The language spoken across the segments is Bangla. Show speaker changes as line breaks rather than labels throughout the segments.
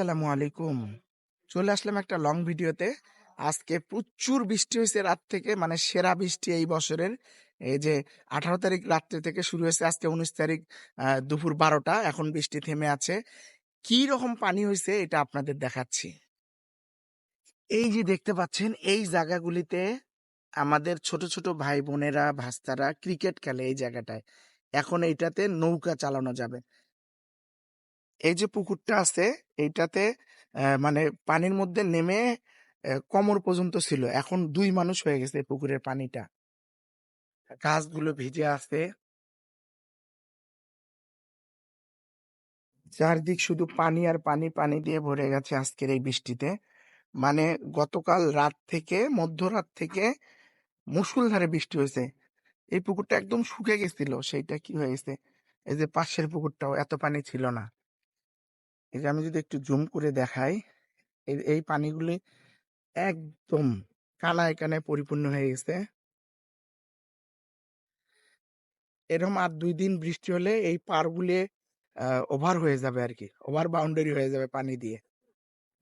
আসসালামু আলাইকুম। চলে আসলাম একটা লং ভিডিওতে। আজকে প্রচুর বৃষ্টি হয়েছে রাত থেকে মানে সেরা বৃষ্টি এই বছরের। এই যে আঠারো তারিখ রাত্রে থেকে শুরু হয়েছে, আজকে উনিশ তারিখ দুপুর বারোটা, এখন বৃষ্টি থেমে আছে। কি রকম পানি হয়েছে এটা আপনাদের দেখাচ্ছি। এই যে দেখতে পাচ্ছেন, এই জায়গাগুলিতে আমাদের ছোট ছোট ভাই বোনেরা, ভাস্তারা ক্রিকেট খেলে এই জায়গাটায়। এখন এইটাতে নৌকা চালানো যাবে। এই যে পুকুরটা আছে, এইটাতে মানে পানির মধ্যে নেমে কোমর পর্যন্ত ছিল। এখন দুই মানুষ হয়ে গেছে পুকুরের পানিটা। গাছগুলো ভিজে আছে। চারদিক শুধু পানি আর পানি পানি দিয়ে ভরে গেছে আজকের এই বৃষ্টিতে। মানে গতকাল রাত থেকে, মধ্যরাত থেকে মুষলধারে বৃষ্টি হয়েছে। এই পুকুরটা একদম শুকে গেছিল, সেইটা কি হয়েছে এই যে পাশের পুকুরটাও এত পানি ছিল না। যে আমি যদি একটু জুম করে দেখাই, এই পানিগুলি একদম কানায় কানায় পরিপূর্ণ হয়ে গেছে। এরকম আর দুই দিন বৃষ্টি হলে এই পারগুলি ওভার হয়ে যাবে আর কি ওভার বাউন্ডারি হয়ে যাবে পানি দিয়ে।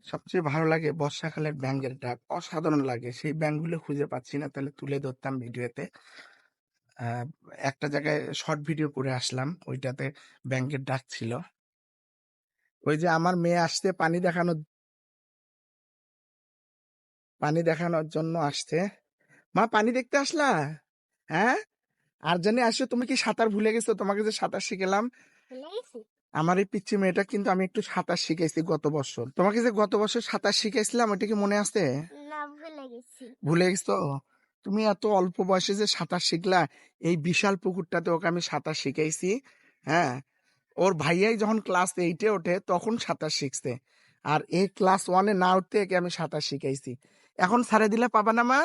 সবচেয়ে ভালো লাগে বর্ষাকালের ব্যাঙ্গের ডাক, অসাধারণ লাগে। সেই ব্যাঙগুলো খুঁজে পাচ্ছি না, তাহলে তুলে ধরতাম ভিডিওতে। একটা জায়গায় শর্ট ভিডিও করে আসলাম, ওইটাতে ব্যাঙের ডাক ছিল। ওই যে আমার মেয়ে আসছে পানি দেখানো পানি দেখানোর জন্য আসছে। মা পানি দেখতে আসলা? হ্যাঁ? আর জানি আসো তুমি কি সাঁতার ভুলে গেছো? তোমাকে যে সাঁতার শিখেলাম। আমার এই পিচ্ছি মেয়েটা কিন্তু আমি একটু সাঁতার শিখেছি গত বছর। তোমাকে যে গত বছর সাঁতার শিখেছিলাম ওইটা কি মনে আছে?
ভুলে গেছি।
ভুলে গেছো? তুমি এত অল্প বয়সে যে সাঁতার শিখলা এই বিশাল পুকুরটাতে ওকে আমি সাঁতার শিখাইছি হ্যাঁ? ওর ভাইয়াই যখন ক্লাস এইটে ওঠে তখন সাঁতার শিখছে। আর এই ক্লাস ওয়ানে না উঠতে একে আমি সাঁতার শিখাইছি। এখন ছাড়ে দিলে পাবা না মা?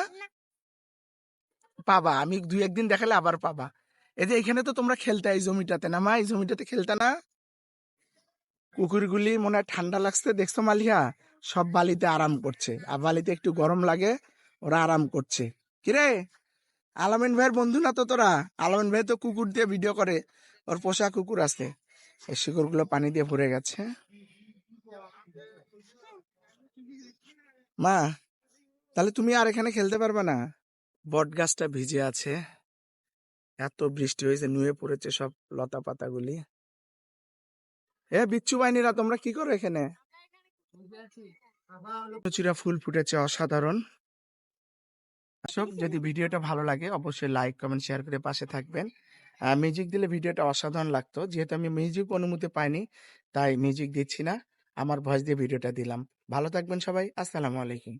পাবা। আমি দুই একদিন দেখালে আবার পাবা। এই যে এখানে তো তোমরা খেলতে এই জমিটাতে না মা? এই জমিটাতে খেলতে না? কুকুরগুলি মনে হয় ঠান্ডা লাগছে দেখছ মালিয়া সব বালিতে আরাম করছে। আর বালিতে একটু গরম লাগে ওরা আরাম করছে। কিরে? আলামিন ভাইয়ের বন্ধু না তো তোরা? আলামিন ভাই তো কুকুর দিয়ে ভিডিও করে। ওর পোষা কুকুর আছে। এই শিকড়গুলো পানি দিয়ে ভরে গেছে। মা, তাহলে তুমি আর এখানে খেলতে পারবে না? বট গাছটা ভিজে আছে। এত বৃষ্টি হয়েছে, নুয়ে পড়েছে সব লতা পাতাগুলি। এ বিচ্ছু বাহিনীরা, তোমরা কি করো এখানে? চিরা ফুল ফুটেছে, অসাধারণ। দর্শক, যদি ভিডিওটা ভালো লাগে, অবশ্যই লাইক কমেন্ট শেয়ার করে পাশে থাকবেন। মিউজিক দিলে ভিডিওটা অসাধারণ লাগতো। যেহেতু আমি মিউজিক অনুমতি পাইনি, তাই মিউজিক দিচ্ছি না। আমার ভয়েস দিয়ে ভিডিওটা দিলাম। ভালো থাকবেন সবাই। আসসালামু আলাইকুম।